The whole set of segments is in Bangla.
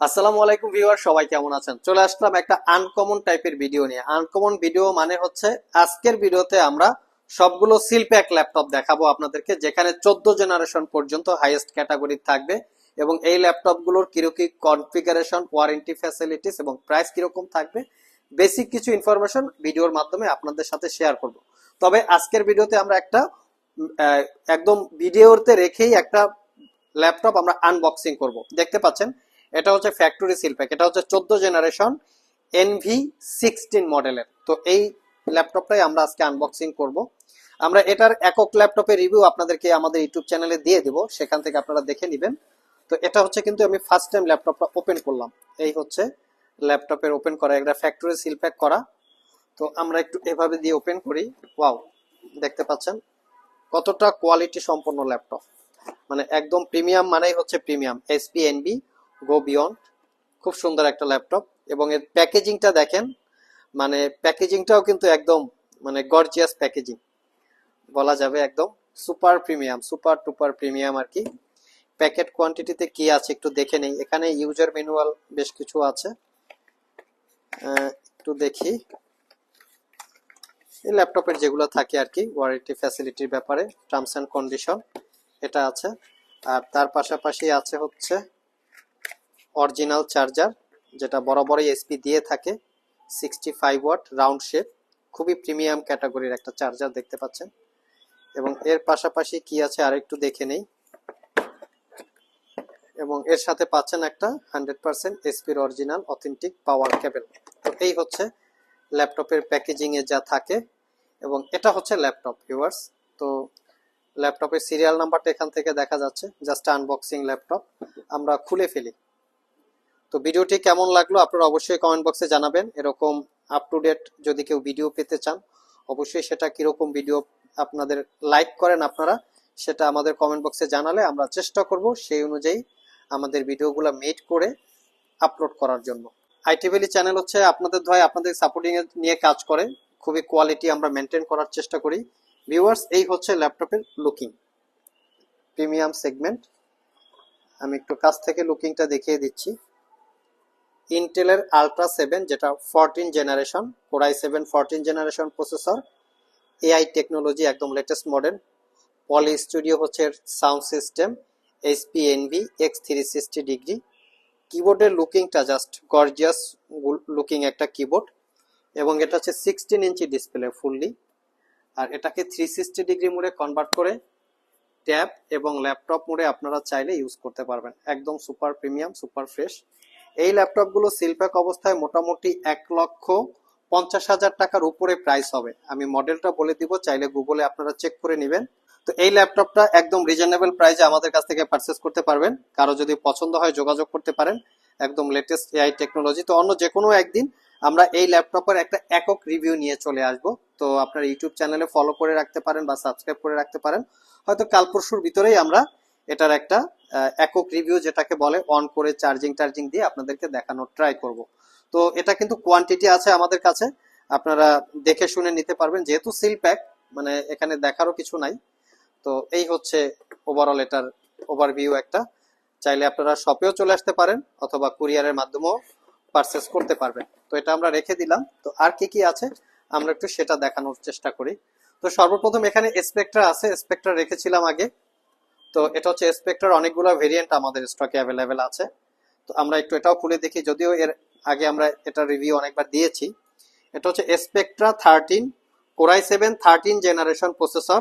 আসসালামু আলাইকুম ভিউয়ার, সবাই কেমন আছেন? চলে আসলাম একটা আনকমন টাইপের ভিডিও নিয়ে। আনকমন ভিডিও মানে হচ্ছে আজকের ভিডিওতে আমরা সবগুলো সিলপ্যাক ল্যাপটপ দেখাবো আপনাদেরকে, যেখানে চোদ্দ জেনারেশন পর্যন্ত হাইয়েস্ট ক্যাটাগরি থাকবে এবং এই ল্যাপটপগুলোর কীরকম কনফিগারেশন ওয়ারেন্টি ফ্যাসিলিটিস এবং প্রাইস কীরকম থাকবে বেসিক কিছু ইনফরমেশন ভিডিওর মাধ্যমে আপনাদের সাথে শেয়ার করব। তবে আজকের ভিডিওতে আমরা একটা একদম ভিডিওতে রেখেই একটা ল্যাপটপ আমরা আনবক্সিং করব। দেখতে পাচ্ছেন? এটা হচ্ছে ফ্যাক্টরি সিলপ্যাক এটা হচ্ছে চোদ্দ জেনারেশন এনভি সিক্সটিন মডেলের তো এই ল্যাপটপটাই আমরা আজকে আনবক্সিং করব। আমরা এটার একক ল্যাপটপের রিভিউ আপনাদেরকে আমাদের ইউটিউব চ্যানেলে দিয়ে দিব, সেখান থেকে আপনারা দেখে নেবেন। তো এটা হচ্ছে কিন্তু আমি ফার্স্ট টাইম ল্যাপটপটা ওপেন করলাম। এই হচ্ছে ল্যাপটপের ওপেন করা, একটা ফ্যাক্টরি সিলপ্যাক করা। তো আমরা একটু এভাবে দিয়ে ওপেন করি। ওয়াও দেখতে পাচ্ছেন? কতটা কোয়ালিটি সম্পন্ন ল্যাপটপ মানে একদম প্রিমিয়াম মানেই হচ্ছে premium HP Envy go beyond খুব সুন্দর একটা ল্যাপটপ এবং এর প্যাকেজিংটা দেখেন মানে প্যাকেজিংটাও কিন্তু একদম মানে গর্জিয়াস প্যাকেজিং বলা যাবে একদম super premium super duper premium আর কি। প্যাকেট কোয়ান্টিটিতে কি আছে একটু দেখে নেই, এখানে ইউজার ম্যানুয়াল বেশ কিছু আছে। একটু দেখি। এই ল্যাপটপের যেগুলো থাকে আর কি ওয়ারেন্টি ফ্যাসিলিটির ব্যাপারে টার্মস অ্যান্ড কন্ডিশন এটা আছে। আর তার পাশাপাশি আছে হচ্ছে অরিজিনাল চার্জার, যেটা বরাবরই এসপি দিয়ে থাকে sixty five watt round shape, খুবই প্রিমিয়াম ক্যাটাগরির একটা চার্জার দেখতে পাচ্ছেন। এবং এর পাশাপাশি কি আছে আর একটু দেখে নেই। এবং এর সাথে পাচ্ছেন একটা হান্ড্রেড পার্সেন্ট এসপির অরিজিনাল অথেন্টিক পাওয়ার কেবল তো এই হচ্ছে ল্যাপটপের প্যাকেজিং এ যা থাকে। এবং এটা হচ্ছে ল্যাপটপ ভিউয়ার্স তো ল্যাপটপের সিরিয়াল নাম্বারটা এখান থেকে দেখা যাচ্ছে। Just unboxing laptop. আমরা খুলে ফেলি। তো ভিডিওটি কেমন লাগল আপনারা অবশ্যই কমেন্ট বক্সে জানাবেন। এরকম আপ টু ডেট যদি কেউ ভিডিও পেতে চান, অবশ্যই সেটা কীরকম ভিডিও আপনাদের লাইক করেন আপনারা, সেটা আমাদের কমেন্ট বক্সে জানালে আমরা চেষ্টা করব সেই অনুযায়ী আমাদের ভিডিওগুলো মেড করে আপলোড করার জন্য। আইটি ভ্যালি চ্যানেল হচ্ছে আপনাদের ধয় আপনাদের সাপোর্টিং নিয়ে কাজ করে, খুবই কোয়ালিটি আমরা মেনটেন করার চেষ্টা করি। ভিউয়ার্স এই হচ্ছে ল্যাপটপের লুকিং প্রিমিয়াম সেগমেন্ট আমি একটু কাছ থেকে লুকিংটা দেখিয়ে দিচ্ছি। ইন্টেলের আলট্রা সেভেন যেটা fourteen generation Core i seven fourteen generation processor AI technology একদম লেটেস্ট মডেল পলি স্টুডিও হচ্ছে sound system HP Envy x three sixty degree কিবোর্ডের লুকিংটা জাস্ট গর্জিয়াস লুকিং একটা কিবোর্ড এবং এটা হচ্ছে সিক্সটিন ইঞ্চি ডিসপ্লে ফুললি আর এটাকে থ্রি সিক্সটি ডিগ্রি মোডে কনভার্ট করে ট্যাব এবং ল্যাপটপ মোডে আপনারা চাইলে ইউজ করতে পারবেন। একদম সুপার প্রিমিয়াম সুপার ফ্রেশ এই ল্যাপটপগুলো সিলপ্যাক অবস্থায় মোটামুটি এক লক্ষ পঞ্চাশ হাজার টাকার উপরে প্রাইস হবে। আমি মডেলটা বলে দিব, চাইলে গুগলে আপনারা চেক করে নেবেন। তো এই ল্যাপটপটা একদম রিজনেবল প্রাইসে আমাদের কাছ থেকে পারচেস করতে পারবেন। কারও যদি পছন্দ হয় যোগাযোগ করতে পারেন, একদম লেটেস্ট এআই টেকনোলজি তো অন্য যে কোনো একদিন আমরা এই ল্যাপটপের একটা একক রিভিউ নিয়ে চলে আসব। তো আপনার ইউটিউব চ্যানেলে ফলো করে রাখতে পারেন বা সাবস্ক্রাইব করে রাখতে পারেন। হয়তো কাল পরশুর ভিতরেই আমরা এটার একটা একক রিভিউ যেটাকে বলে অন করে চার্জিং টার্জিং দিয়ে আপনাদেরকে দেখানোর ট্রাই করব। তো এটা কিন্তু কোয়ান্টিটি আছে আমাদের কাছে, আপনারা দেখে শুনে নিতে পারবেন। যেহেতু সিল প্যাক মানে এখানে দেখারও কিছু নাই। তো এই হচ্ছে ওভারঅল এটার ওভারভিউ একটা। চাইলে আপনারা শপেও চলে আসতে পারেন, অথবা কুরিয়ারের মাধ্যমেও পারচেস করতে পারবেন। তো এটা আমরা রেখে দিলাম। তো আর কি কি আছে, আমরা একটু সেটা দেখানোর চেষ্টা করি। তো সর্বপ্রথম এখানে স্পেকট্রা আছে। স্পেকট্রা রেখেছিলাম আগে। তো এটা হচ্ছে স্পেকট্রার অনেকগুলো ভেরিয়েন্ট আমাদের স্টকে অ্যাভেলেবেল আছে। তো আমরা একটু এটাও খুলে দেখি, যদিও এর আগে আমরা এটা রিভিউ অনেকবার দিয়েছি। এটা হচ্ছে Spectre thirteen Core i seven thirteen generation processor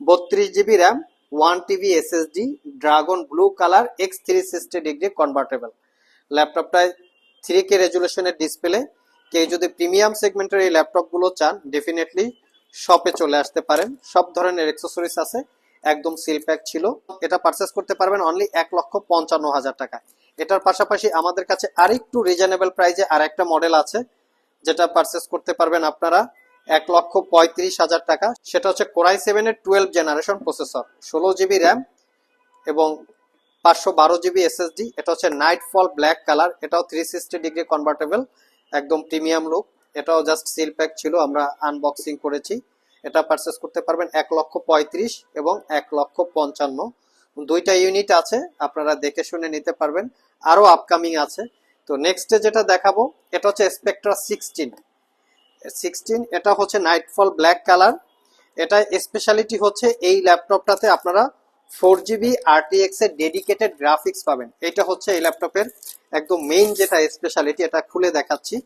বত্রিশ GB RAM one TB SSD dragon blue colour x three sixty degree convertible ল্যাপটপটায় three K রেজুলেশনের ডিসপ্লে কেউ যদি প্রিমিয়াম সেগমেন্টের এই ল্যাপটপগুলো চান ডেফিনেটলি শপে চলে আসতে পারেন। সব ধরনের অ্যাক্সেসরিজ আছে। একদম সিল প্যাক ছিল। এটা পারচেস করতে পারবেন অনলি এক লক্ষ পঞ্চান্ন হাজার টাকা। এটার পাশাপাশি আমাদের কাছে আরেকটু রিজনেবল প্রাইজে আর একটা মডেল আছে, যেটা পারচেস করতে পারবেন আপনারা এক লক্ষ পঁয়ত্রিশ হাজার টাকা। সেটা হচ্ছে কোরাই সেভেনের টুয়েলভ জেনারেশন প্রসেসর ষোলো জিবি র্যাম এবং পাঁচশো বারো জিবি এসএসডি এটা হচ্ছে নাইট ফল ব্ল্যাক কালার এটাও থ্রি সিক্সটি ডিগ্রি কনভার্টেবল একদম প্রিমিয়াম লুক এটাও জাস্ট সিল প্যাক ছিল, আমরা আনবক্সিং করেছি। এটা পারচেস করতে পারবেন এক লক্ষ পঁয়ত্রিশ এবং এক লক্ষ পঞ্চান্ন। দুইটা ইউনিট আছে, আপনারা দেখে শুনে নিতে পারবেন। আরও আপকামিং আছে। তো নেক্সটে যেটা দেখাবো, এটা হচ্ছে স্পেকট্রা সিক্সটিন সিক্সটিন এটা হচ্ছে নাইটফল ব্ল্যাক কালার এটা স্পেশালিটি হচ্ছে এই ল্যাপটপটাতে আপনারা ফোর জিবি আরটিএক্স এর ডেডিকেটেড গ্রাফিক্স পাবেন। এটা হচ্ছে এই ল্যাপটপের একদম মেইন যেটা স্পেশালিটি এটা খুলে দেখাচ্ছি।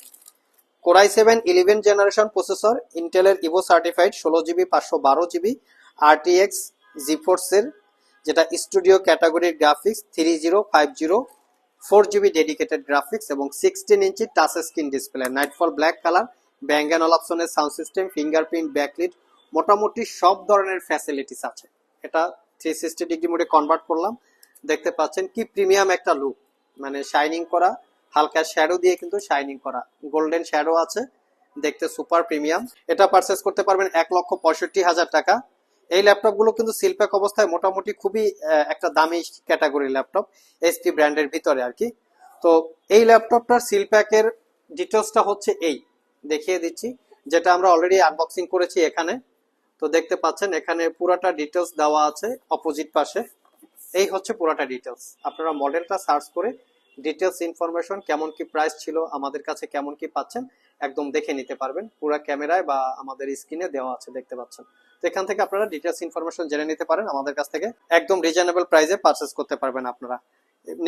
Core i seven eleven generation processor ইন্টেলের ইভো সার্টিফাইড ষোলো জিবি পাঁচশো বারো জিবি আরটিএক্স জিফোর্সের যেটা স্টুডিও ক্যাটাগরির graphics three zero five zero four GB dedicated graphics এবং sixteen inch touch screen display nightfall black colour Bang and অলাপসনের sound system fingerprint backlit মোটামুটি সব ধরনের ফ্যাসিলিটিস আছে। এটা থ্রি সিক্সটি ডিগ্রি মোডে কনভার্ট করলাম। দেখতে পাচ্ছেন কি প্রিমিয়াম একটা লুক মানে শাইনিং করা হালকা শ্যাডো দিয়ে কিন্তু শাইনিং করা। গোল্ডেন শ্যাডো আছে, দেখতে সুপার প্রিমিয়াম এটা পারচেস করতে পারবেন এক লক্ষ পঁয়ষট্টি হাজার টাকা। এই ল্যাপটপগুলো কিন্তু সিলপ্যাক অবস্থায় মোটামুটি খুবই একটা দামি ক্যাটাগরি ল্যাপটপ এসপি ব্র্যান্ডের ভিতরে আর কি। তো এই ল্যাপটপটার সিলপ্যাকের ডিটেলসটা হচ্ছে এই। দেখিয়ে দিচ্ছি, যেটা আমরা অলরেডি আনবক্সিং করেছি এখানে। তো দেখতে পাচ্ছেন, এখানে পুরাটা ডিটেলস দেওয়া আছে অপোজিট পাশে। এই হচ্ছে পুরাটা ডিটেলস আপনারা মডেলটা সার্চ করে ডিটেলস ইনফরমেশন কেমন কি প্রাইস ছিল, আমাদের কাছে কেমন কি পাচ্ছেন, একদম দেখে নিতে পারবেন। পুরো ক্যামেরায় বা আমাদের স্ক্রিনে দেওয়া আছে, দেখতে পাচ্ছেন। তো এখান থেকে আপনারা ডিটেলস ইনফরমেশন জেনে নিতে পারেন। আমাদের কাছ থেকে একদম রিজনেবল প্রাইসে পারচেস করতে পারবেন আপনারা।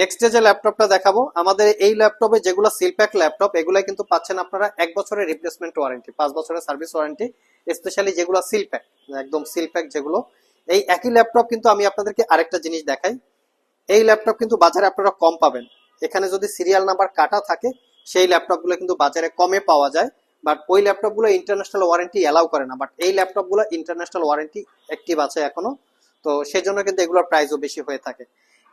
নেক্সট যে ল্যাপটপটা দেখাবো, আমাদের এই ল্যাপটপে যেগুলো সিলপ্যাক ল্যাপটপ এগুলো কিন্তু পাচ্ছেন আপনারা এক বছরের রিপ্লেসমেন্ট ওয়ারেন্টি পাঁচ বছরের সার্ভিস ওয়ারেন্টি স্পেশালি যেগুলো সিলপ্যাক একদম সিলপ্যাক যেগুলো। এই একই ল্যাপটপ কিন্তু আমি আপনাদেরকে আরেকটা জিনিস দেখাই। এই ল্যাপটপ কিন্তু বাজারে আপনারা কম পাবেন। এখানে যদি সিরিয়াল নাম্বার কাটা থাকে, সেই ল্যাপটপগুলো কিন্তু বাজারে কমে পাওয়া যায়। বাট ওই ল্যাপটপগুলো ইন্টারন্যাশনাল ওয়ারেন্টি অ্যালাউ করে না। বাট এই ল্যাপটপগুলো ইন্টারন্যাশনাল ওয়ারেন্টি অ্যাক্টিভ আছে এখনও। তো সেজন্য কিন্তু এগুলোর প্রাইসও বেশি হয়ে থাকে।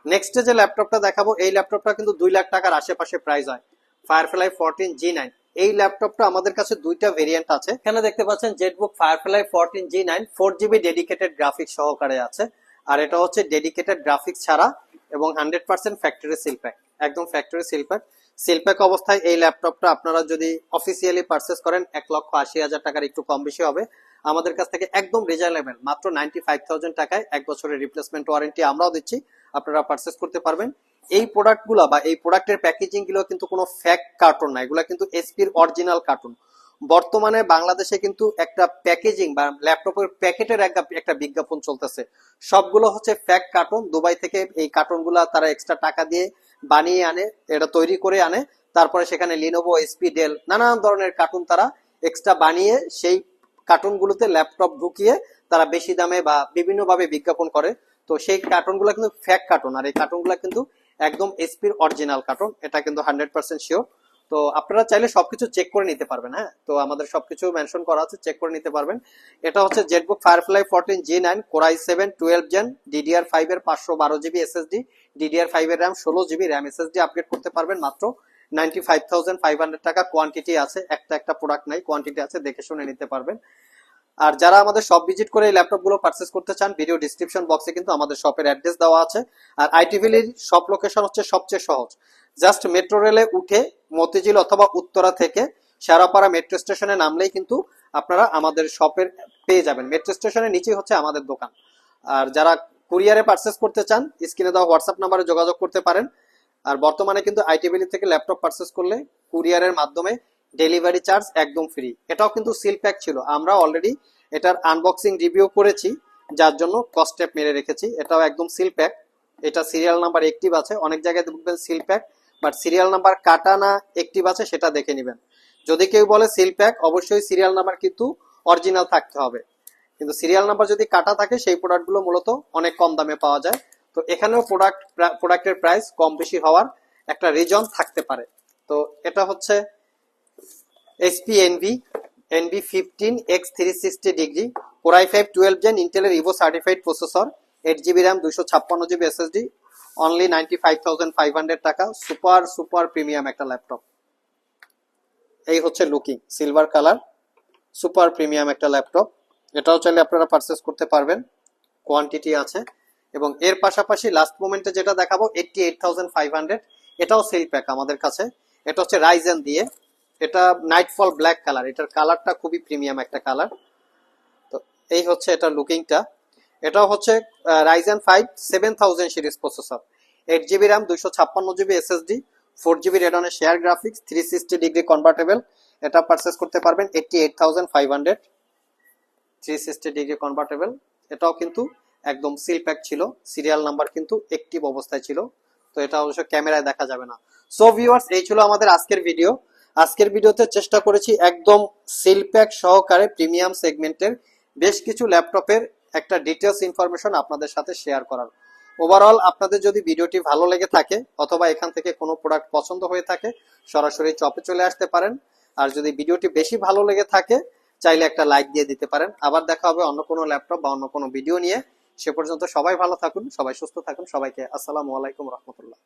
নেক্সট যে ল্যাপটপটা দেখাবো, এই ল্যাপটপটা কিন্তু দুই লাখ টাকার আশেপাশে প্রাইস হয়। ফায়ারফ্লাই ফোরটিন জি নাইন এই ল্যাপটপটা আমাদের কাছে দুইটা ভেরিয়েন্ট আছে। এখানে দেখতে পাচ্ছেন ZBook Firefly fourteen G nine four GB dedicated graphics সহকারে আছে। আর এটা হচ্ছে ডেডিকেটেড গ্রাফিক্স ছাড়া এবং hundred percent factory seal pack একদম factory seal pack seal pack অবস্থায় এই ল্যাপটপটা আপনারা যদি অফিসিয়ালি পারচেস করেন, এক লক্ষ আশি হাজার টাকার একটু কম বেশি হবে। আমাদের কাছ থেকে একদম রিজনেবল মাত্র নাইনটি ফাইভ থাউজেন্ড টাকায় এক বছরের রিপ্লেসমেন্ট ওয়ারেন্টি আমরাও দিচ্ছি, আপনারা পারচেস করতে পারবেন। এই প্রোডাক্টগুলো বা এই প্রোডাক্টের প্যাকেজিংগুলো কিন্তু কোনো ফ্যাক কার্টুন না, এগুলো কিন্তু এসপির অরিজিনাল কার্টুন বর্তমানে বাংলাদেশে কিন্তু একটা প্যাকেজিং বা ল্যাপটপের প্যাকেটের একটা একটা বিজ্ঞাপন চলতেছে। সবগুলো হচ্ছে ফ্যাক কার্টুন দুবাই থেকে এই কার্টুনগুলো তারা এক্সট্রা টাকা দিয়ে বানিয়ে আনে, এটা তৈরি করে আনে, তারপরে সেখানে লিনোভো এসপি ডেল নানান ধরনের কার্টুন তারা এক্সট্রা বানিয়ে সেই কার্টুনগুলোতে ল্যাপটপ ঢুকিয়ে তারা বেশি দামে বা বিভিন্নভাবে বিজ্ঞাপন করে। তো সেই কার্টুনগুলো কিন্তু ফ্যাক কার্টুন আর এই কার্টুনগুলো কিন্তু একদম এসপির অরিজিনাল কার্টুন এটা কিন্তু হান্ড্রেড পার্সেন্ট শিওর তো আপনারা চাইলে সবকিছু চেক করে নিতে পারবেন হ্যাঁ? তো আমাদের সবকিছু মেনশন করা আছে চেক করে নিতে পারবেন। এটা হচ্ছে ZBook Firefly fourteen G nine Core i seven twelve gen DDR five এর পাঁচশো বারো জিবি এসএসডি ডিডিআর ফাইভ এর র্যাম ষোলো জিবি র্যাম এসএসডি আপগ্রেড করতে পারবেন মাত্র ninety five thousand five hundred টাকা। কোয়ান্টিটি আছে, একটা একটা প্রোডাক্ট নাই কোয়ান্টিটি আছে, দেখে শুনে নিতে পারবেন। আর যারা আমাদের শপ ভিজিট করে এই ল্যাপটপগুলো পারচেস করতে চান ভিডিও ডিসক্রিপশন বক্সে কিন্তু আমাদের শপের অ্যাড্রেস দেওয়া আছে। আর আইটিভিলির শপ লোকেশন হচ্ছে সবচেয়ে সহজ। জাস্ট মেট্রো রেলে উঠে মতিঝিল অথবা উত্তরা থেকে শেরাপাড়া মেট্রো স্টেশনে নামলেই কিন্তু আপনারা আমাদের শপের পেয়ে যাবেন। মেট্রো স্টেশনের নিচেই হচ্ছে আমাদের দোকান। আর যারা কুরিয়ারে পারচেস করতে চান, স্ক্রিনে দেওয়া হোয়াটসঅ্যাপ নাম্বারে যোগাযোগ করতে পারেন। আর বর্তমানে কিন্তু আইটিভিলি থেকে ল্যাপটপ পারচেস করলে কুরিয়ারের মাধ্যমে ডেলিভারি চার্জ একদম ফ্রি এটাও কিন্তু সিল প্যাক ছিল। আমরা অলরেডি এটার আনবক্সিং রিভিউ করেছি, যার জন্য কস্ট স্টেপ মেরে রেখেছি। এটাও একদম সিল প্যাক এটা সিরিয়াল নাম্বার একটিভ আছে। অনেক জায়গায় দেখবেন seal pack but serial number কাটা না একটিভ আছে, সেটা দেখে নেবেন। যদি কেউ বলে সিল প্যাক, অবশ্যই সিরিয়াল নাম্বার কিন্তু অরিজিনাল থাকতে হবে। কিন্তু সিরিয়াল নাম্বার যদি কাটা থাকে, সেই প্রোডাক্টগুলো মূলত অনেক কম দামে পাওয়া যায়। তো এখানেও প্রোডাক্ট প্রোডাক্টের প্রাইস কম বেশি হওয়ার একটা রিজন থাকতে পারে। তো এটা হচ্ছে HP Envy Envy fifteen x three sixty degree Core i five twelve gen ইন্টেলের Evo certified processor eight GB RAM দুশো ছাপ্পান্ন GB SSD only ninety five thousand five hundred টাকা সুপার সুপার প্রিমিয়াম একটা ল্যাপটপ এই হচ্ছে looking silver colour super premium একটা ল্যাপটপ এটাও চাইলে আপনারা পারচেস করতে পারবেন। কোয়ান্টিটি আছে। এবং এর পাশাপাশি লাস্ট মোমেন্টে যেটা দেখাবো eighty eight thousand five hundred এটাও সেল প্যাক আমাদের কাছে। এটা হচ্ছে রাইজেন দিয়ে। এটা নাইটফল ব্ল্যাক কালার এটার কালারটা খুবই প্রিমিয়াম একটা কালার তো এই হচ্ছে এটা লুকিংটা এটাও হচ্ছে Ryzen five seven thousand series processor eight GB RAM দুইশো ছাপ্পান্ন GB SSD four GB রেডনের share graphics three sixty degree convertible এটা পারচেস করতে পারবেন eighty eight thousand five hundred three sixty degree convertible এটাও কিন্তু একদম সিল প্যাক ছিল। সিরিয়াল নাম্বার কিন্তু একটিভ অবস্থায় ছিল। তো এটা অবশ্য ক্যামেরায় দেখা যাবে না। সো ভিউয়ার্স এই ছিল আমাদের আজকের ভিডিও আজকের ভিডিওতে চেষ্টা করেছি একদম সিল প্যাক সহকারে প্রিমিয়াম সেগমেন্টের বেশ কিছু ল্যাপটপের একটা ডিটেলস ইনফরমেশন আপনাদের সাথে শেয়ার করার। ওভারঅল আপনাদের যদি ভিডিওটি ভালো লেগে থাকে, অথবা এখান থেকে কোনো প্রোডাক্ট পছন্দ হয়ে থাকে, সরাসরি চপে চলে আসতে পারেন। আর যদি ভিডিওটি বেশি ভালো লেগে থাকে, চাইলে একটা লাইক দিয়ে দিতে পারেন। আবার দেখা হবে অন্য কোনো ল্যাপটপ বা অন্য কোনো ভিডিও নিয়ে। সে পর্যন্ত সবাই ভালো থাকুন, সবাই সুস্থ থাকুন, সবাইকে আসসালামু আলাইকুম রহমতুল্লাহ।